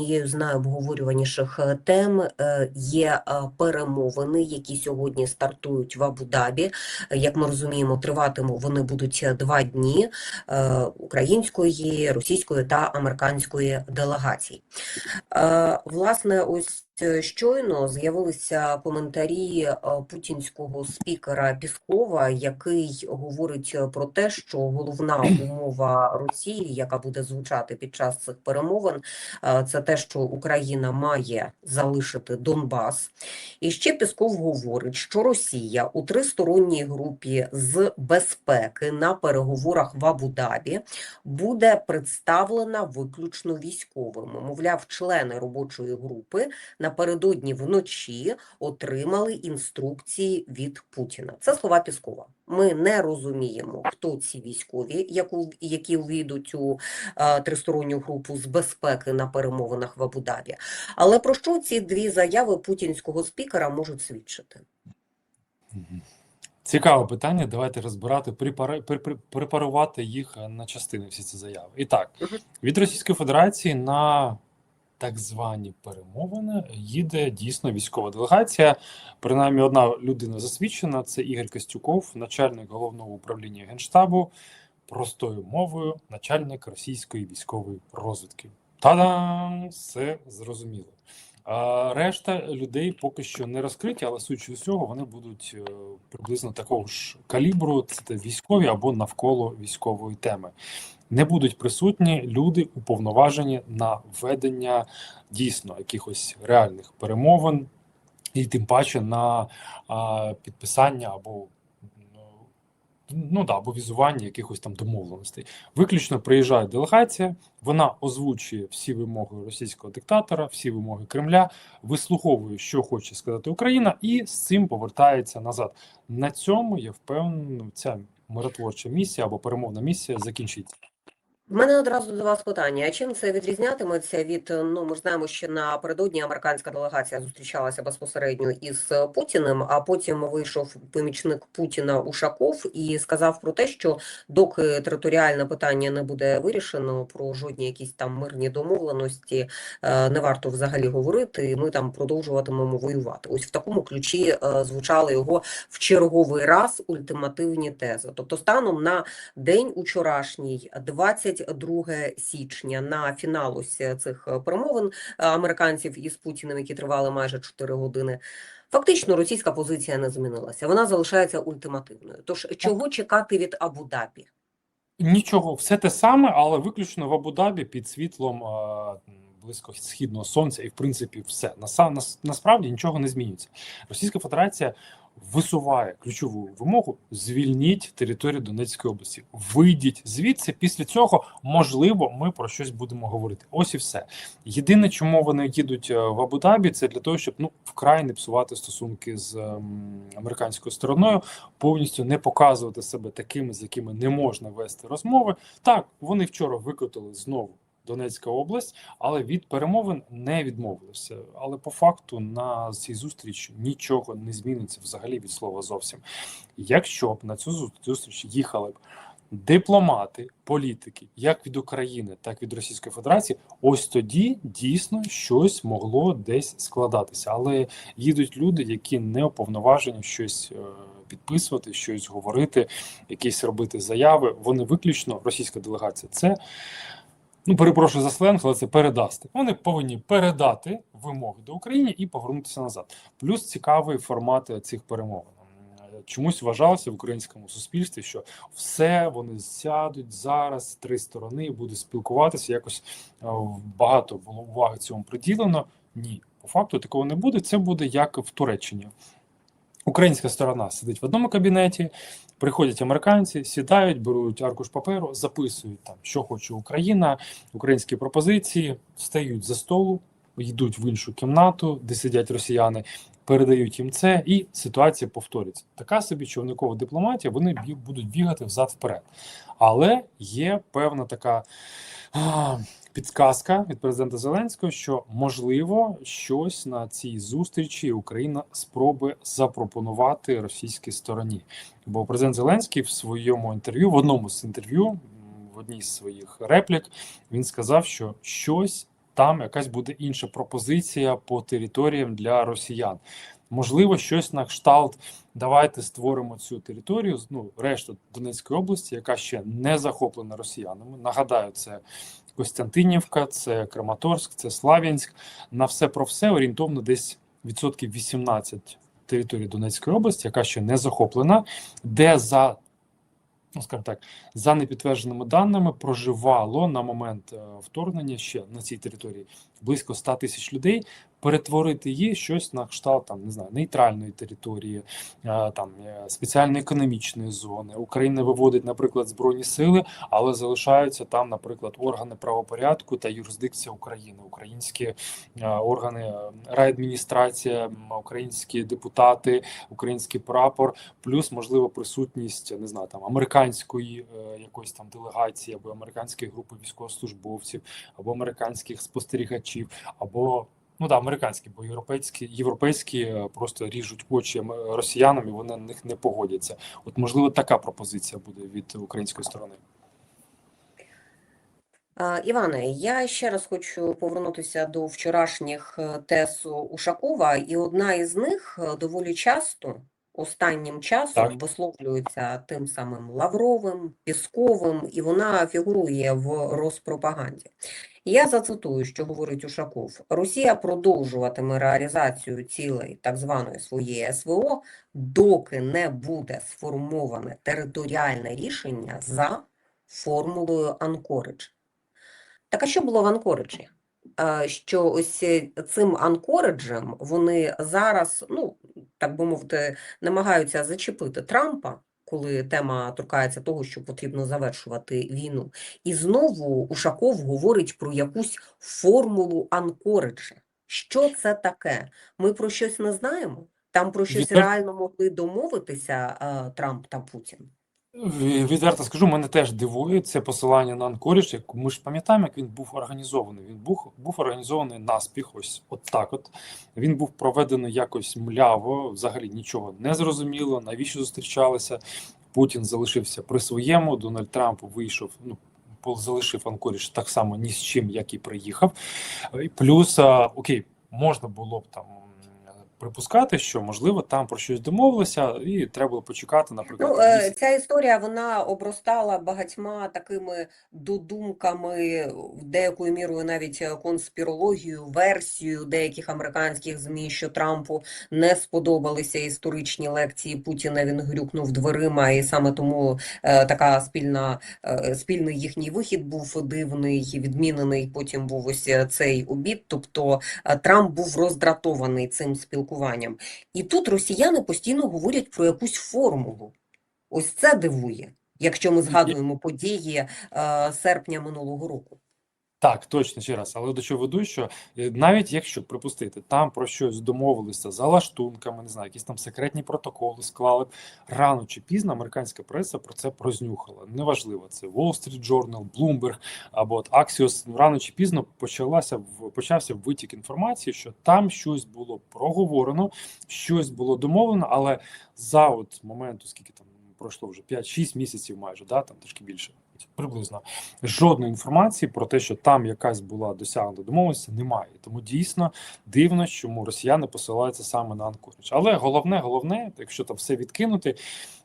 однією з найобговорюваніших е, тем е, є е, перемовини, які сьогодні стартують в Абу-Дабі. Як ми розуміємо, триватимуть вони будуть два дні української, російської та американської делегацій. Е, Власне, ось щойно з'явилися коментарі е, путінського спікера Піскова, який говорить е, про те, що головна умова Росії, яка буде звучати під час цих перемовин, е, це те, що Україна має залишити Донбас. І ще Пісков говорить, що Росія у тристоронній групі з безпеки на переговорах в Абу-Дабі буде представлена виключно військовими. Мовляв, члени робочої групи напередодні вночі отримали інструкції від Путіна. Це слова Піскова. Ми не розуміємо, хто ці військові, яку, які увійдуть у е, тристоронню групу з безпеки на перемовинах в Абу-Дабі. Але про що ці дві заяви путінського спікера можуть свідчити? Цікаве питання. Давайте розбирати, препарувати їх е, на частини всі ці заяви. І так, від Російської Федерації на так звані перемовини їде дійсно військова делегація. Принаймні, одна людина засвідчена: це Ігор Костюков, начальник головного управління генштабу, простою мовою, начальник російської військової розвідки. Та-дам! Все зрозуміло. А решта людей поки що не розкриті, але судячи з вони будуть е, приблизно такого ж калібру, це військові або навколо військової теми. Не будуть присутні люди уповноважені на ведення дійсно якихось реальних перемовин, і тим паче на а, підписання або ну, да, або візування якихось там домовленостей. Виключно приїжджає делегація, вона озвучує всі вимоги російського диктатора, всі вимоги Кремля, вислуховує, що хоче сказати Україна, і з цим повертається назад. На цьому я впевнений, ця миротворча місія або перемовна місія закінчиться. В мене одразу до вас питання: а чим це відрізнятиметься від ну ми знаємо, що напередодні американська делегація зустрічалася безпосередньо із Путіним, а потім вийшов помічник Путіна Ушаков і сказав про те, що доки територіальне питання не буде вирішено, про жодні якісь там мирні домовленості е, не варто взагалі говорити. Ми там продовжуватимемо воювати. Ось в такому ключі е, звучали його в черговий раз ультимативні тези. Тобто, станом на день учорашній, 22 січня, на фінал ось цих е, перемовин е, американців із Путіним, які тривали майже 4 години. Фактично, російська позиція не змінилася. Вона залишається ультимативною. Тож чого чекати від Абу-Дабі? Нічого, все те саме, але виключно в Абу-Дабі під світлом близько східного сонця, і в принципі все. Нас- насправді нічого не змінюється. Російська Федерація висуває ключову вимогу: звільніть територію Донецької області, вийдіть звідси. Після цього, можливо, ми про щось будемо говорити. Ось і все. Єдине, чому вони їдуть е, в Абу-Дабі, це для того, щоб ну вкрай не псувати стосунки з ем, американською стороною, повністю не показувати себе такими, з якими не можна вести розмови. Так, вони вчора викотили знову. Донецька область, але від перемовин не відмовилися. Але по факту на цій зустріч нічого не зміниться взагалі від слова зовсім. Якщо б на цю зустріч їхали б дипломати, політики, як від України, так і від Російської Федерації, ось тоді дійсно щось могло десь складатися. Але їдуть люди, які не уповноважені щось. е, Підписувати щось говорити, якісь робити заяви. Вони виключно російська делегація. Це ну перепрошую за сленг, але це передасти. Вони повинні передати вимоги до України і повернутися назад. Плюс цікавий формат цих перемовин. Чомусь вважалося в українському суспільстві, що все вони сядуть зараз, три сторони будуть спілкуватися. Якось е, багато було уваги цьому приділено. Ні, по факту такого не буде. Це буде як в Туреччині. Українська сторона сидить в одному кабінеті, приходять американці, сідають, беруть аркуш паперу, записують там, що хоче Україна, українські пропозиції, встають за столу, йдуть в іншу кімнату, де сидять росіяни, передають їм це, і ситуація повторюється. Така собі човникова дипломатія, вони будуть бігати взад вперед. Але є певна така. Підказка від президента Зеленського, що можливо щось на цій зустрічі Україна спробує запропонувати російській стороні. Бо президент Зеленський в своєму інтерв'ю, в одному з інтерв'ю, в одній з своїх реплік, він сказав, що щось там якась буде інша пропозиція по територіям для росіян. Можливо, щось на кшталт. Давайте створимо цю територію. Ну, решту Донецької області, яка ще не захоплена росіянами. Нагадаю, це Костянтинівка, це Краматорськ, це Слав'янськ. На все про все орієнтовно десь відсотків 18 території Донецької області, яка ще не захоплена, де за ну скажімо так, за непідтвердженими даними проживало на момент е, вторгнення ще на цій території близько 100 тисяч людей. Перетворити її щось на кшталт там не знаю нейтральної території, е, там е, спеціальної економічної зони. Україна виводить, наприклад, збройні сили, але залишаються там, наприклад, органи правопорядку та юрисдикція України, українські е, органи райадміністрація, українські депутати, український прапор, плюс можливо присутність не знаю там американської якоїсь там делегації або американської групи військовослужбовців, або американських спостерігачів, або ну да, американські, бо європейські європейські е, просто ріжуть очі росіянам, і вони на них не погодяться. От можливо, така пропозиція буде від української сторони. Іване, я ще раз хочу повернутися до вчорашніх е, тез Ушакова, і одна із них е, доволі часто останнім часом Так. висловлюється тим самим Лавровим, Пісковим, і вона фігурує в Роспропаганді. Я зацитую, що говорить Ушаков. Росія продовжуватиме реалізацію цілей так званої своєї СВО, доки не буде сформоване територіальне рішення за формулою Анкоридж. Так а що було в Анкориджі? Е, Що ось е, цим Анкориджем вони зараз, ну, так би мовити, намагаються зачепити Трампа, коли тема торкається того, що потрібно завершувати війну. І знову Ушаков говорить про якусь формулу Анкориджа. Що це таке? Ми про щось не знаємо? Там про щось реально могли домовитися е, Трамп та Путін? Ві- Відверто скажу, мене теж дивує це посилання на Анкоріж. Як ми ж пам'ятаємо, як він був організований. Він був був організований наспіх, ось от так. От він був проведений якось мляво, взагалі нічого не зрозуміло. Навіщо зустрічалися? Путін залишився при своєму. Дональд Трамп вийшов. Ну залишив Анкоріж так само ні з чим, як і приїхав. Плюс окей, можна було б там. Припускати, що можливо там про щось домовилися, і треба було почекати, наприклад, Ну, е, ця історія вона обростала багатьма такими додумками, в деякою мірою навіть е, конспірологію, версію деяких американських ЗМІ, що Трампу не сподобалися історичні лекції Путіна. Він грюкнув дверима, і саме тому е, така спільна е, спільний їхній вихід був дивний, відмінений. Потім був ось е, цей обід. Тобто е, Трамп був роздратований цим спілкуванням. І тут росіяни постійно говорять про якусь формулу. Ось це дивує, якщо ми згадуємо події е, серпня минулого року. Так, точно ще раз. Але до чого веду, що е, навіть якщо припустити, там про щось домовилися за лаштунками, не знаю, якісь там секретні протоколи склали, рано чи пізно американська преса про це прознюхала. Неважливо, це Wall Street Journal, Bloomberg або от Axios, рано чи пізно почалася почався витік інформації, що там щось було проговорено, щось було домовлено, але за от моменту, скільки там пройшло вже 5-6 місяців, майже да, там трошки більше. Приблизно жодної інформації про те, що там якась була досягнута домовленість, немає. Тому дійсно дивно, чому росіяни посилаються саме на Анкоридж. Але головне, головне, якщо там все відкинути,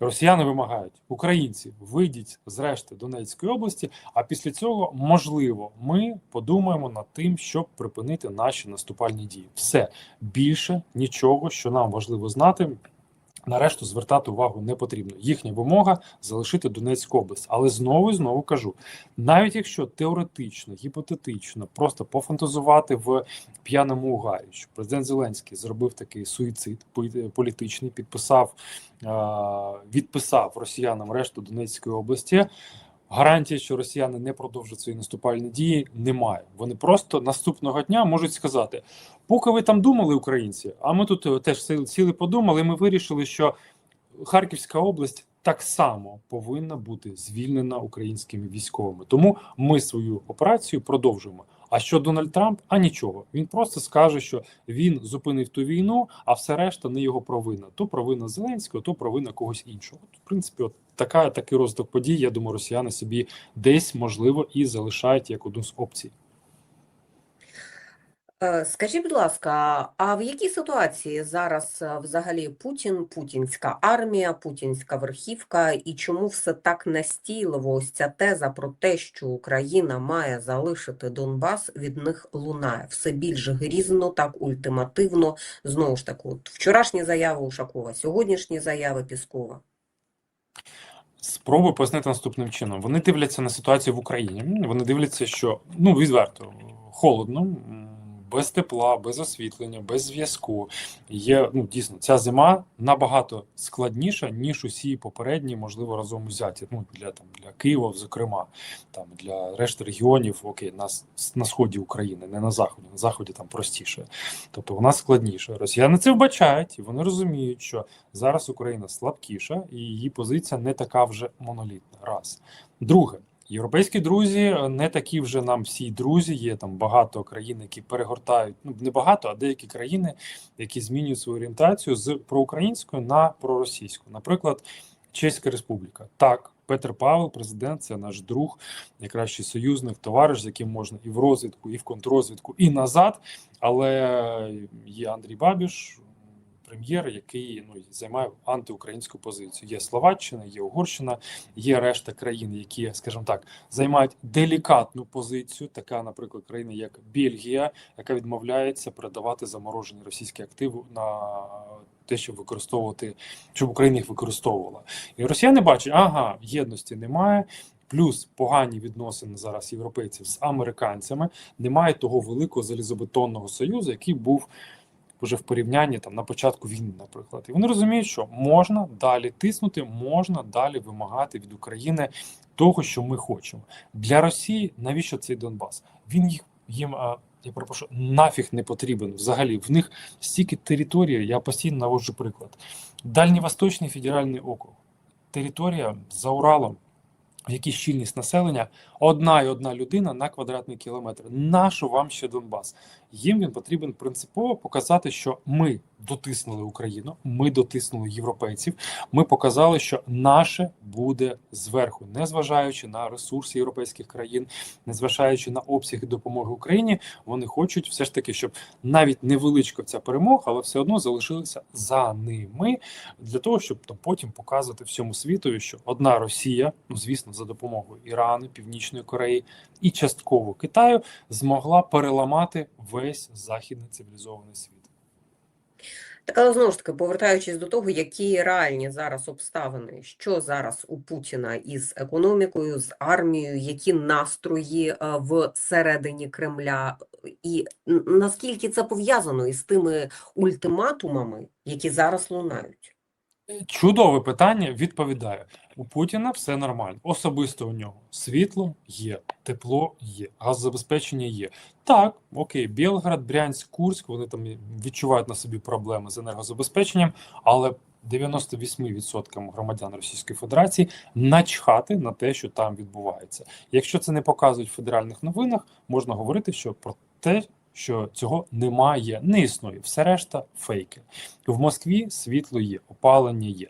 росіяни вимагають українці, вийдіть з решти Донецької області. А після цього, можливо, ми подумаємо над тим, щоб припинити наші наступальні дії. Все більше нічого, що нам важливо знати. На решту звертати увагу не потрібно. Їхня вимога залишити Донецьку область. Але знову і знову кажу: навіть якщо теоретично, гіпотетично, просто пофантазувати в п'яному угарі, що президент Зеленський зробив такий суїцид політичний, підписав, відписав росіянам решту Донецької області. Гарантії, що росіяни не продовжать свої наступальні дії, немає. Вони просто наступного дня можуть сказати: поки ви там думали, українці, а ми тут е, теж сіли- подумали. Ми вирішили, що Харківська область так само повинна бути звільнена українськими військовими. Тому ми свою операцію продовжуємо. А що Дональд Трамп? А нічого. Він просто скаже, що він зупинив ту війну, а все решта не його провина. То провина Зеленського, то провина когось іншого. От, в принципі, от така такий розвиток подій. Я думаю, росіяни собі десь можливо і залишають як одну з опцій. Е, Скажіть, будь ласка, а в якій ситуації зараз е, взагалі Путін, путінська армія, путінська верхівка, і чому все так настійливо ось ця теза про те, що Україна має залишити Донбас, від них лунає все більш грізно, так ультимативно. Знову ж таки, от вчорашні заяви Ушакова, сьогоднішні заяви Піскова. Спробую пояснити наступним чином. Вони дивляться на ситуацію в Україні. Вони дивляться, що ну відверто холодно, без тепла, без освітлення, без зв'язку. Є ну дійсно ця зима набагато складніша ніж усі попередні, можливо, разом узяті. Ну для там для Києва, зокрема, там для решти регіонів, окей, нас на сході України, не на заході. На заході там простіше. Тобто вона складніша. Росіяни це вбачають, і вони розуміють, що зараз Україна слабкіша, і її позиція не така вже монолітна. Раз друге. Європейські друзі е, не такі вже нам всі друзі. Є там багато країн, які перегортають. Ну не багато, а деякі країни, які змінюють свою орієнтацію з проукраїнської на проросійську. Наприклад, Чеська Республіка. Так, Петр Павел, президент, це наш друг, найкращий союзник, товариш, з яким можна і в розвідку, і в контррозвідку, і назад. Але є Андрій Бабіш, прем'єр, який ну займає антиукраїнську позицію. Є Словаччина, є Угорщина, є решта країн, які, скажімо так, займають делікатну позицію. Така, наприклад, країна, як Бельгія, яка відмовляється передавати заморожені російські активи на те, щоб використовувати, щоб Україна їх використовувала. І росіяни бачать, ага, єдності немає. Плюс погані відносини зараз європейців з американцями. Немає того великого залізобетонного союзу, який був вже в порівнянні там на початку війни, наприклад, і вони розуміють, що можна далі тиснути, можна далі вимагати від України того, що ми хочемо для Росії. Навіщо цей Донбас? Він їх їм. Я перепрошую, нафіг не потрібен. Взагалі в них стільки території. Я постійно наводжу приклад. Дальньовосточний федеральний округ, територія за Уралом, в якій щільність населення одна і одна людина на квадратний кілометр. Нащо вам ще Донбас? Їм він потрібен принципово показати, що ми дотиснули Україну, ми дотиснули європейців. Ми показали, що наше буде зверху, незважаючи на ресурси європейських країн, незважаючи на обсяги допомоги Україні. Вони хочуть все ж таки, щоб навіть невеличка ця перемога, але все одно залишилися за ними для того, щоб там потім показувати всьому світу, що одна Росія, ну звісно, за допомогою Ірану, Північної Кореї і частково Китаю змогла переламати весь західний цивілізований світ. Так, але знову ж таки, повертаючись до того, які реальні зараз обставини, що зараз у Путіна із економікою, з армією, які настрої е, всередині Кремля, і наскільки це пов'язано із тими ультиматумами, які зараз лунають? Чудове питання. Відповідаю. У Путіна все нормально. Особисто у нього світло є, тепло є, газозабезпечення є. Так, окей, Білград, Брянськ, Курськ. Вони там відчувають на собі проблеми з енергозабезпеченням, але 98% громадян Російської Федерації начхати на те, що там відбувається. Якщо це не показують в федеральних новинах, можна говорити, що про те, що цього немає, не існує. Все решта фейки. В Москві світло є, опалення є.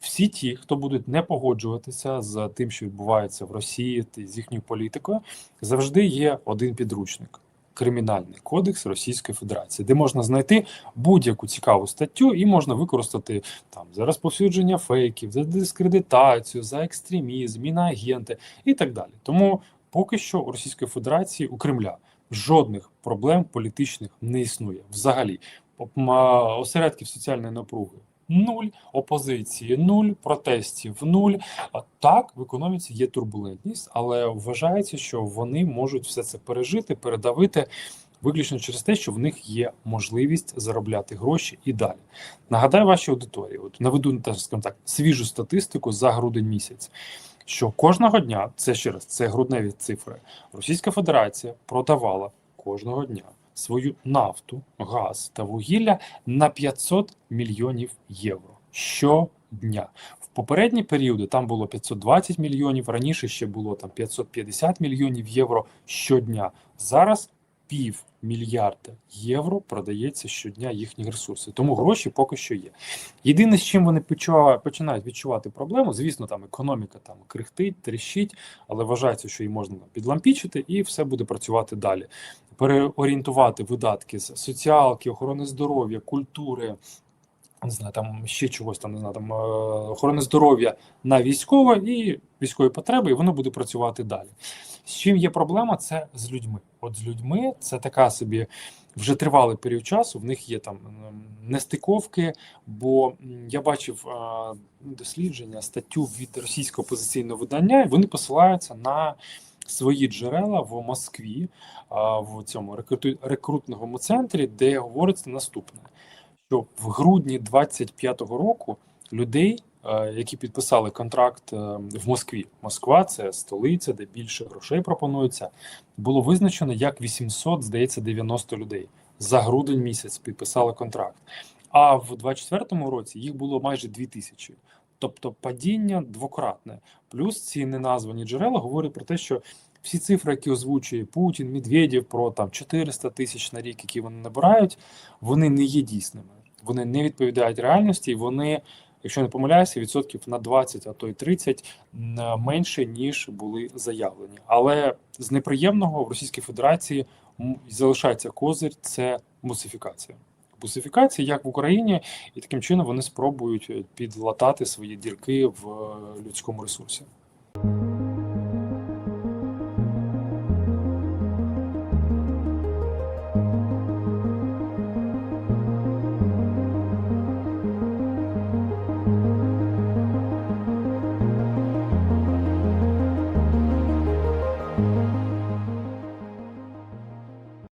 Всі ті, хто будуть не погоджуватися з тим, що відбувається в Росії з їхньою політикою, завжди є один підручник. Кримінальний кодекс Російської Федерації, де можна знайти будь-яку цікаву статтю, і можна використати там за розповсюдження фейків, за дискредитацію, за екстремізм, іноагенти і так далі. Тому поки що у Російської Федерації у Кремля жодних проблем політичних не існує взагалі. Осередків соціальної напруги нуль, опозиції нуль, протестів нуль. Так в економіці є турбулентність, але вважається, що вони можуть все це пережити, передавити. Виключно через те, що в них є можливість заробляти гроші і далі. Нагадаю вашій аудиторії, от наведу скажімо так, свіжу статистику за грудень місяць. Що кожного дня, це ще раз, це грудневі цифри, Російська Федерація продавала кожного дня свою нафту, газ та вугілля на 500 мільйонів євро щодня. В попередні періоди там було 520 мільйонів, раніше ще було там 550 мільйонів євро щодня. Зараз пів мільярда євро продається щодня їхні ресурси. Тому гроші поки що є. Єдине, з чим вони починають відчувати проблему, звісно, там економіка там крихтить, тріщить, але вважається, що її можна підлампічити, і все буде працювати далі. переорієнтувати видатки з соціалки, охорони здоров'я, культури. Не знаю, там ще чогось там не знаю, там е, охорони здоров'я на військове і військові потреби, і воно буде працювати далі. З чим є проблема, це з людьми. От з людьми це така собі вже тривалий період часу. В них є там ем, нестиковки. Бо я бачив е, дослідження, статтю від російського опозиційного видання, і вони посилаються на свої джерела в Москві, в цьому рекрутному центрі, де говориться наступне: що в грудні 25-го року людей, які підписали контракт е, в Москві, Москва це столиця, де більше грошей пропонується, було визначено як 800, здається, 90 людей за грудень місяць підписали контракт. А в 24-му році їх було майже 2000. Тобто падіння двократне. Плюс ці неназвані джерела говорять про те, що всі цифри, які озвучує Путін, Медведєв про там 400 тисяч на рік, які вони набирають, вони не є дійсними. Вони не відповідають реальності, вони, якщо не помиляюся, відсотків на 20, а то й 30 менше ніж були заявлені. Але з неприємного в Російській Федерації залишається козир це мусифікація. Мусифікація, як в Україні, і таким чином вони спробують е, підлатати свої дірки в е, людському ресурсі.